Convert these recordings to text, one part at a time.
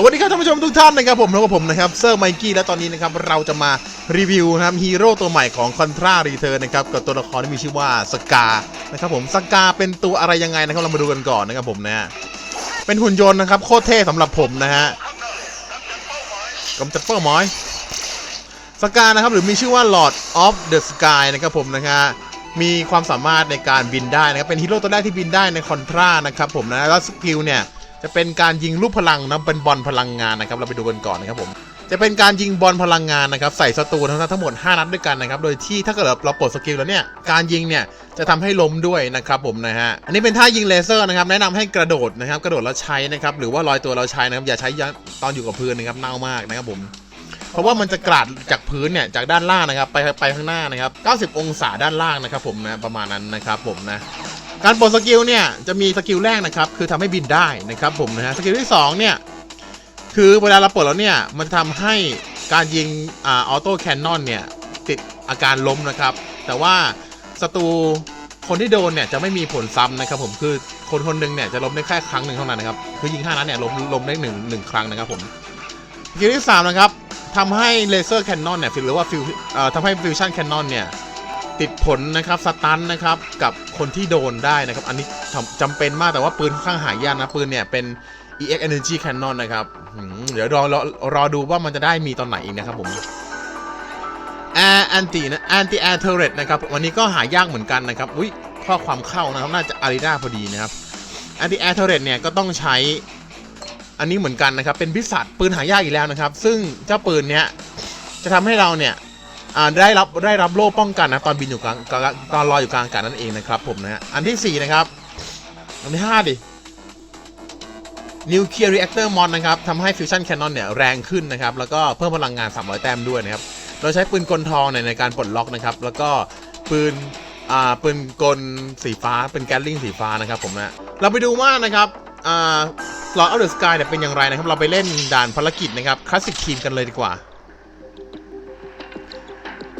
สวัสดีครับท่านผู้ชมทุกท่านนะครับผมพบกับผมนะครับเซอร์ไมกี้และตอนนี้นะครับเราจะมารีวิวนะครับฮีโร่ตัวใหม่ของคอนทรารีเท r ร์นะครับกับตัวละครที่มีชื่อว่าสกานะครับผมสกาเป็นตัวอะไรยังไงนะครับเรามาดูกันก่อนนะครับผมนะเป็นหุ่นยนต์นะครับโคตรเท่สำหรับผมนะฮะกำจัดเป้าหมายสกานะครับหรือมีชื่อว่า Lord of the Sky นะครับผมนะฮะมีความสามารถในการบินได้นะครับเป็นฮีโร่ตัวแรกที่บินได้ในคอนทรานะครับผมนะแล้วสกิลเนี่ย จะเป็นการยิงลูกพลังนะเป็นบอลพลังงานนะครับ เราไปดูกันก่อนนะครับผมจะเป็นการยิงบอลพลังงานนะครับใส่ศัตรูทั้งทั้งหมด 5 นัดด้วยกันนะครับ โดยที่ถ้าเกิดเราปลดสกิลแล้วเนี่ยการยิงเนี่ยจะทำให้ล้มด้วยนะครับผมนะฮะอันนี้เป็นท่ายิงเลเซอร์นะครับแนะนำให้กระโดดนะครับกระโดดแล้วใช้นะครับหรือว่าลอยตัวเราใช้นะครับอย่าใช้ตอนอยู่กับพื้นนะครับเน่ามากนะครับผมเพราะว่ามันจะกราดจากพื้นเนี่ยจากด้านล่างนะครับไปไปข้างหน้านะครับ 90 องศาด้านล่างนะครับผมนะประมาณนั้นนะครับผมนะ การปลดสกิลเนี่ยจะมีสกิลแรกนะครับคือทำให้บินได้นะครับผมนะฮะสกิลที่2เนี่ยคือเวลาเราปลดแล้วเนี่ยมันจะทำให้การยิงอ่าออโต้แคนนอนเนี่ยติดอาการล้มนะครับ แต่ว่าศัตรูคนที่โดนเนี่ยจะไม่มีผลซ้ำนะครับผมคือคนคนหนึ่งเนี่ยจะล้มได้แค่ครั้งหนึ่งเท่านั้นนะครับคือยิงห้านัดเนี่ยล้มล้มได้หนึ่งหนึ่งครั้งนะครับผมสกิลที่สามนะครับทำให้เลเซอร์แคนนอนเนี่ยหรือว่าฟิวเอ่อทำให้ฟิวชั่นแคนนอนเนี่ย ติดผลนะครับสตันนะครับกับคนที่โดนได้นะครับ อันนี้จำเป็นมากแต่ว่าปืนค่อนข้างหายากนะปืนเนี่ยเป็น EX Energy Cannon นะครับเดี๋ยวรอรอรอดูว่ามันจะได้มีตอนไหนอีกนะครับผม Air Anti นะ Anti Air Turret นะครับวันนี้ก็หายากเหมือนกันนะครับอุ้ยข้อความเข้านะครับน่าจะอารีนาพอดีนะครับ Anti Air Turret เนี่ยก็ต้องใช้อันนี้เหมือนกันนะครับเป็นพิษสัตว์ปืนหายากอีกแล้วนะครับ ซึ่งเจ้าปืนเนี้ยจะทำให้เราเนี่ย อ่าได้รับได้รับโล่ป้องกันนะตอนบินอยู่กลางตอนลอยอยู่กลางอากาศนั่นเองนะครับผมนะฮะอันที่ 4 นะครับ อันที่ 5 ดิ Nuclear Reactor Mod นะครับทำให้ Fusion Cannon เนี่ยแรงขึ้นนะครับ แล้วก็เพิ่มพลังงาน 300 แต้มด้วยนะครับ เราใช้ปืนกลทองเนี่ยในการปลดล็อกนะครับ แล้วก็ปืนอ่าปืนกลสีฟ้าเป็นแกลลิงสีฟ้านะครับผมนะเราไปดูว่านะครับอ่า Lord of the Sky เนี่ยเป็นอย่างไรนะครับ เราไปเล่นด่านภารกิจนะครับคลาสสิกทีมกันเลยดีกว่า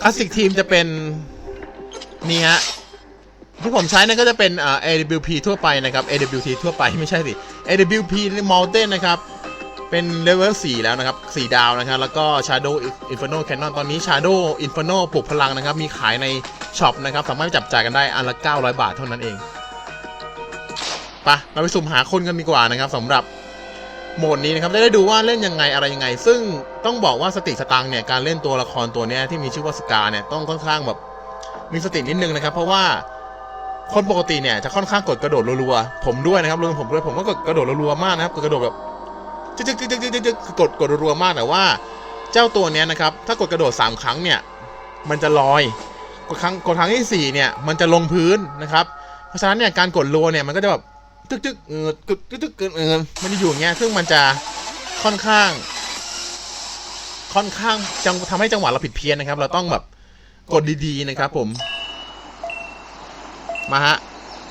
คลาสสิกทีมจะเป็น นี่ฮะ ที่ผมใช้นั่นก็จะเป็นอ่า AWP ทั่วไปนะครับ AWT ทั่วไปไม่ใช่สิ AWP Mountain นะครับ เป็นเลเวล4แล้วนะครับ 4 ดาวนะครับ แล้วก็ Shadow Inferno Cannon ตอนนี้ Shadow Inferno ปลุกพลังนะครับ มีขายในช็อปนะครับ สามารถจับจ่ายกันได้อันละ 900 บาทเท่านั้นเองปะเราไปสุ่มหาคนกันดีกว่านะครับสำหรับ โหมดนี้นะครับได้ดูว่าเล่นยังไงอะไรยังไง ซึ่งต้องบอกว่าสติสตังเนี่ยการเล่นตัวละครตัวนี้ที่มีชื่อว่าสกาเนี่ยต้องค่อนข้างแบบมีสตินิดนึงนะครับ เพราะว่าคนปกติเนี่ยจะค่อนข้างกดกระโดดรัวๆผมด้วยนะครับรวมผมด้วยผมก็กดกระโดดรัวๆมากนะครับกดกระโดดแบบจึ๊กจึ๊กจึ๊กจึ๊กจึ๊กจึ๊กดกดรัวๆมากแต่ว่า เจ้าตัวเนี้ยนะครับถ้ากดกระโดดสามครั้งเนี่ยมันจะลอยกดครั้งกดครั้งที่สี่เนี่ยมันจะลงพื้นนะครับ เพราะฉะนั้นเนี่ยการกดรัวเนี่ยมันก็จะแบบ ตึกตึกเออตึกตึกตึกเออเออมันจะอยู่อย่างเงี้ยซึ่งมันจะค่อนข้าง ค่อนข้างจังทำให้จังหวะเราผิดเพี้ยนนะครับ เราต้องแบบกดดีๆนะครับ ผม มาฮะ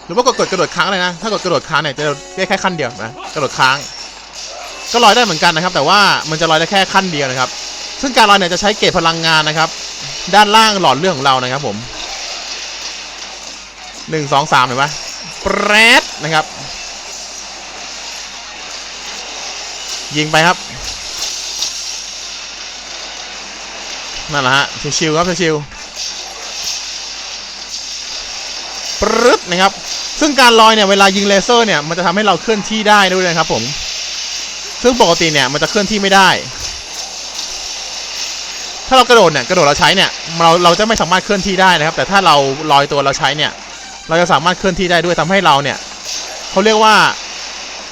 หรือว่ากดกดกระโดดค้างเลยนะ ถ้ากดกระโดดค้างเนี่ยจะได้แค่ขั้นเดียวนะกระโดดค้าง ก็ลอยได้เหมือนกันนะครับ แต่ว่ามันจะลอยได้แค่ขั้นเดียวนะครับ ซึ่งการลอยเนี่ยจะใช้เกจพลังงานนะครับ ด้านล่างหลอดเลือดของเรานะครับ ผมหนึ่งสองสามเห็นไหมแปรด นะครับ ยิงไปครับนั่นแหละฮะชิวๆครับชิวๆปรึ๊ดนะครับ ซึ่งการลอยเนี่ยเวลายิงเลเซอร์เนี่ยมันจะทำให้เราเคลื่อนที่ได้ด้วยนะครับผม ซึ่งปกติเนี่ยมันจะเคลื่อนที่ไม่ได้ ถ้าเรากระโดดเนี่ยกระโดดเราใช้เนี่ยเราเราจะไม่สามารถเคลื่อนที่ได้นะครับ แต่ถ้าเราลอยตัวเราใช้เนี่ย เราจะสามารถเคลื่อนที่ได้ด้วยทำให้เราเนี่ย เขาเรียกว่า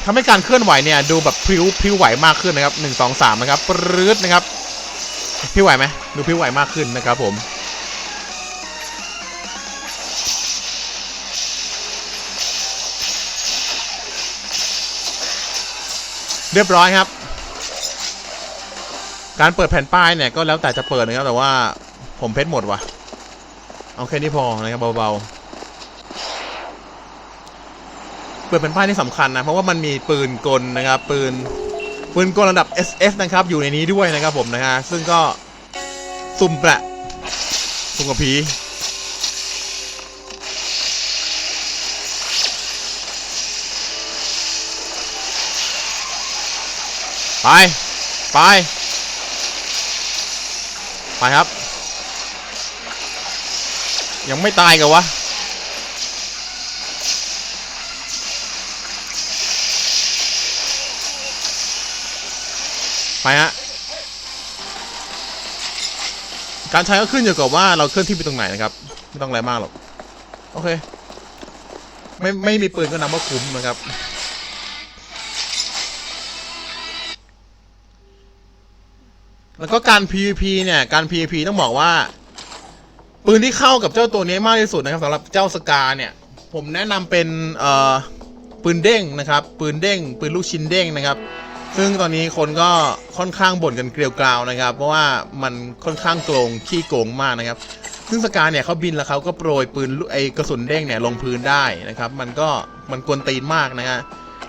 ทำให้การเคลื่อนไหวเนี่ยดูแบบพริ้วพริ้วไหวมากขึ้นนะครับหนึ่งสองสามนะครับปรื๊ดนะครับพริ้วไหวไหมดูพริ้วไหวมากขึ้นนะครับผมเรียบร้อยครับ การเปิดแผ่นป้ายเนี่ยก็แล้วแต่จะเปิดนะครับแต่ว่าผมเพชรหมดว่ะ เอาแค่นี้พอนะครับเบาๆ เปิดเป็นป้ายที่สำคัญนะ เพราะว่ามันมีปืนกลนะครับ ปืนปืนกลระดับ SF นะครับ อยู่ในนี้ด้วยนะครับผมนะฮะซึ่งก็สุ่มแปะสุ่มกับผีไป ไป ไปครับ ยังไม่ตายกันวะ ไปฮะ การใช้ก็ขึ้นอยู่กับว่าเราเคลื่อนที่ไปตรงไหนนะครับ ไม่ต้องอะไรมากหรอก โอเค ไม่ไม่มีปืนก็นับว่าคุ้มนะครับแล้วก็การ PVP เนี่ย การ PVP ต้องบอกว่า ปืนที่เข้ากับเจ้าตัวนี้มากที่สุดนะครับสำหรับเจ้าสกาเนี่ย ผมแนะนำเป็นเอ่อปืนเด้งนะครับ ปืนเด้ง ปืนลูกชิ้นเด้งนะครับ ซึ่งตอนนี้คนก็ค่อนข้างบ่นกันเกลียวกราวนะครับ เพราะว่ามันค่อนข้างโกงขี้โกงมากนะครับ ซึ่งสกาเนี่ยเขาบินแล้วเขาก็โปรยปืนไอกระสุนเด้งเนี่ยลงพื้นได้นะครับ มันก็มันกวนตีนมากนะฮะ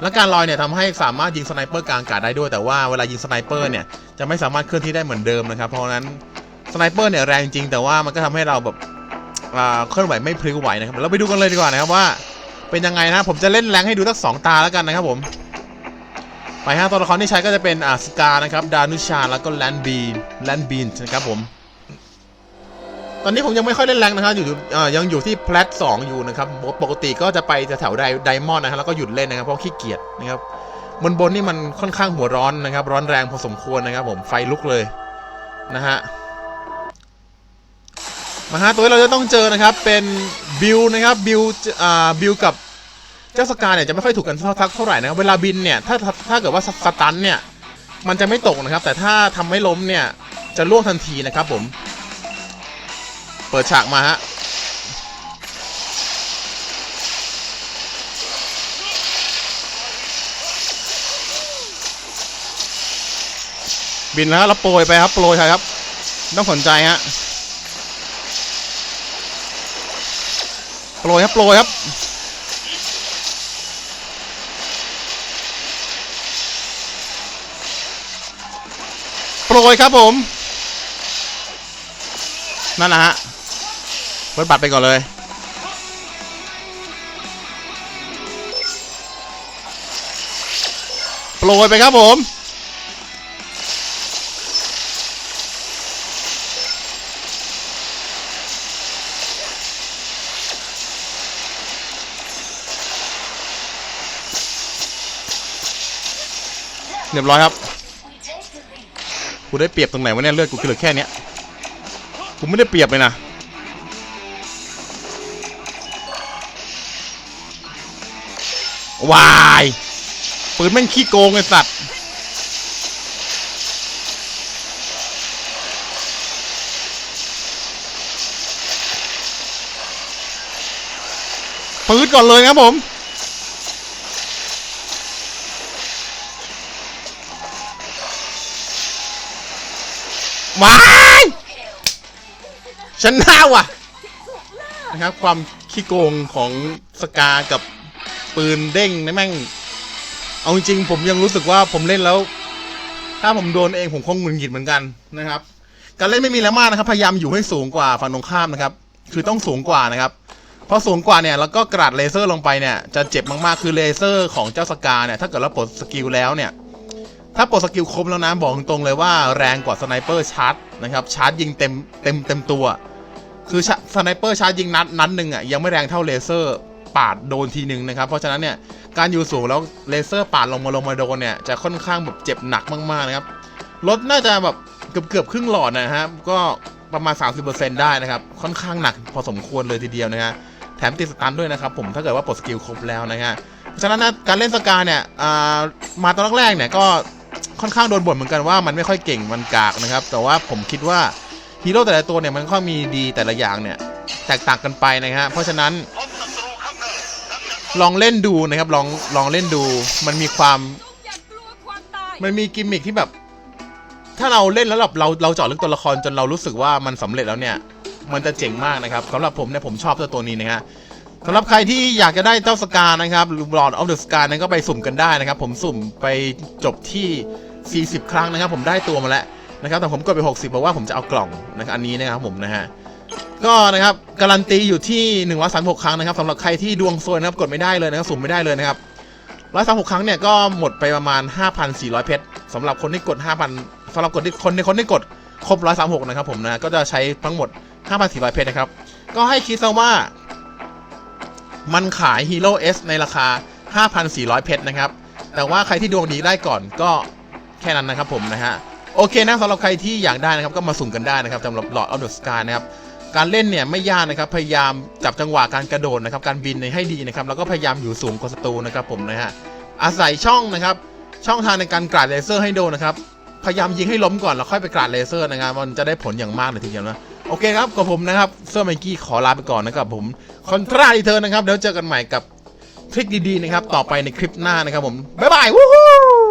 และการลอยเนี่ยทำให้สามารถยิงสไนเปอร์กลางอากาศได้ด้วย แต่ว่าเวลายิงสไนเปอร์เนี่ยจะไม่สามารถเคลื่อนที่ได้เหมือนเดิมนะครับ เพราะนั้นสไนเปอร์เนี่ยแรงจริงแต่ว่ามันก็ทำให้เราแบบอ่าเคลื่อนไหวไม่พลิ้วไหวนะครับเราไปดูกันเลยดีกว่านะครับว่า เป็นยังไงนะผมจะเล่นแรงให้ดูสักสองตาแล้วกันนะครับผม ไปฮะตัวละครที่ใช้ก็จะเป็นอ่าสกานะครับดานุชาแล้วก็แลนบีนแลนบีนนะครับผม ตอนนี้ผมยังไม่ค่อยเล่นแรงนะครับอยู่อ่อยังอยู่ที่แพลตสองอยู่นะครับปกติก็จะไปแถวไดไดมอนด์นะครับแล้วก็หยุดเล่นนะครับเพราะขี้เกียจนะครับบนบนนี่มันค่อนข้างหัวร้อนนะครับ ร้อนแรงพอสมควรนะครับ ผมไฟลุกเลยนะฮะมาฮะตัวที่เราจะต้องเจอนะครับเป็นบิลนะครับบิลอ่าบิลกับ เจ้าสกาเนี่ยจะไม่ค่อยถูกกันเท่าเท่าไหร่นะครับเวลาบินเนี่ยถ้าถ้าถ้าเกิดว่าสสตันเนี่ยมันจะไม่ตกนะครับ แต่ถ้าทำไม่ล้มเนี่ยจะล่วงทันทีนะครับผม เปิดฉากมาฮะบินแล้วแล้วโปรยไปครับโปรยครับ ต้องสนใจฮะโปรยครับโปรยครับ ยครับผม นั่นนะฮะเปิดบัตรไปก่อนเลยโปรยไปครับผมเรียบร้อยครับ กูได้เปรียบตรงไหนวะเนี่ยเลือดกูเหลือแค่เนี้ยกูไม่ได้เปรียบเลยนะวายปืนแม่งขี้โกงไอ้สัตว์ปืนก่อนเลยครับผม วายชนะว่ะนะครับ ความขี้โกงของสกากับปืนเด้งนะแม่ง เอาจริงผมยังรู้สึกว่าผมเล่นแล้ว ถ้าผมโดนเองผมคงหงุดหงิดเหมือนกันนะครับ การเล่นไม่มีแล้วมากนะครับ พยายามอยู่ให้สูงกว่าฝั่งตรงข้ามนะครับ คือต้องสูงกว่านะครับเพราะสูงกว่าเนี่ยแล้วก็กราดเลเซอร์ลงไปเนี่ยจะเจ็บมากๆคือเลเซอร์ของเจ้าสกาเนี่ยถ้าเกิดเราปลดสกิลแล้วเนี่ย ถ้าปลดสกิลครบแล้วนะบอกตรงๆเลยว่าแรงกว่าสไนเปอร์ชาร์จนะครับชาร์จยิงเต็มเต็มเต็มตัว คือสไนเปอร์ชาร์จยิงนัดนัดหนึ่งอะยังไม่แรงเท่าเลเซอร์ปาดโดนทีหนึ่งนะครับเพราะฉะนั้นเนี่ยการอยู่สูงแล้วเลเซอร์ปาดลงมาลงมาโดนเนี่ยจะค่อนข้างแบบเจ็บหนักมากๆนะครับรถน่าจะแบบเกือบเกือบครึ่งหลอดนะฮะก็ประมาณ 30%ได้นะครับค่อนข้างหนักพอสมควรเลยทีเดียวนะฮะแถมติดสตันด้วยนะครับผมถ้าเกิดว่าปลดสกิลครบแล้วนะฮะเพราะฉะนั้นนะการเล่นสกาเนี่ยมาตอนแรกๆเนี่ยก็ ค่อนข้างโดนบ่นเหมือนกันว่ามันไม่ค่อยเก่งมันกากนะครับ แต่ว่าผมคิดว่าฮีโร่แต่ละตัวเนี่ยมันก็มีดีแต่ละอย่างเนี่ยแตกต่างกันไปนะฮะเพราะฉะนั้นลองเล่นดูนะครับลองลองเล่นดูมันมีความมันมีกิมมิคที่แบบ ถ้าเราเล่นแล้วแบบเราเราเจาะลึกตัวละครจนเรารู้สึกว่ามันสำเร็จแล้วเนี่ย มันจะเจ๋งมากนะครับสำหรับผมเนี่ยผมชอบเจ้าตัวนี้นะฮะ สำหรับใครที่อยากจะได้เจ้าสกานะครับหรือ Lord of the Sky นั้นก็ไปสุ่มกันได้นะครับ ผมสุ่มไปจบที่ 40 ครั้งนะครับ ผมได้ตัวมาแล้วนะครับ แต่ผมกดไป 60เพราะว่าผมจะเอากล่องนะครับอันนี้นะครับผมนะฮะก็นะครับการันตีอยู่ที่ 136 ครั้งนะครับสำหรับใครที่ดวงซวยนะครับกดไม่ได้เลยนะครับสุ่มไม่ได้เลยนะครับ136 ครั้งเนี่ยก็หมดไปประมาณ 5,400 เพชรสำหรับคนที่กด 5,000สำหรับคนที่คนในคนที่กดครบ 136 นะครับผมนะก็จะใช้ทั้งหมด 5,400 เพชรนะครับก็ให้คิดซะว่า มันขายฮีโร่ S ในราคา 5,400 เพชรนะครับ แต่ว่าใครที่ดวงดีได้ก่อนก็แค่นั้นนะครับผมนะฮะ โอเคนะสำหรับใครที่อยากได้นะครับ ก็มาสุ่มกันได้นะครับสำหรับ Lord of the Sky นะครับ การเล่นเนี่ยไม่ยากนะครับ พยายามจับจังหวะการกระโดดนะครับ การบินให้ดีนะครับ แล้วก็พยายามอยู่สูงกว่าศัตรูนะครับผมนะฮะ อาศัยช่องนะครับ ช่องทางในการกราดเลเซอร์ให้โดนนะครับ พยายามยิงให้ล้มก่อนแล้วค่อยไปกราดเลเซอร์นะครับ มันจะได้ผลอย่างมากเลยทีเดียวนะ โอเคครับกับผมนะครับเซอร์ไมกี้ขอลาไปก่อนนะครับผมคอนทราดีเทอร์นะครับเดี๋ยวเจอกันใหม่กับทริคดีๆนะครับต่อไปในคลิปหน้านะครับผมบ๊ายบายวู้ฮู้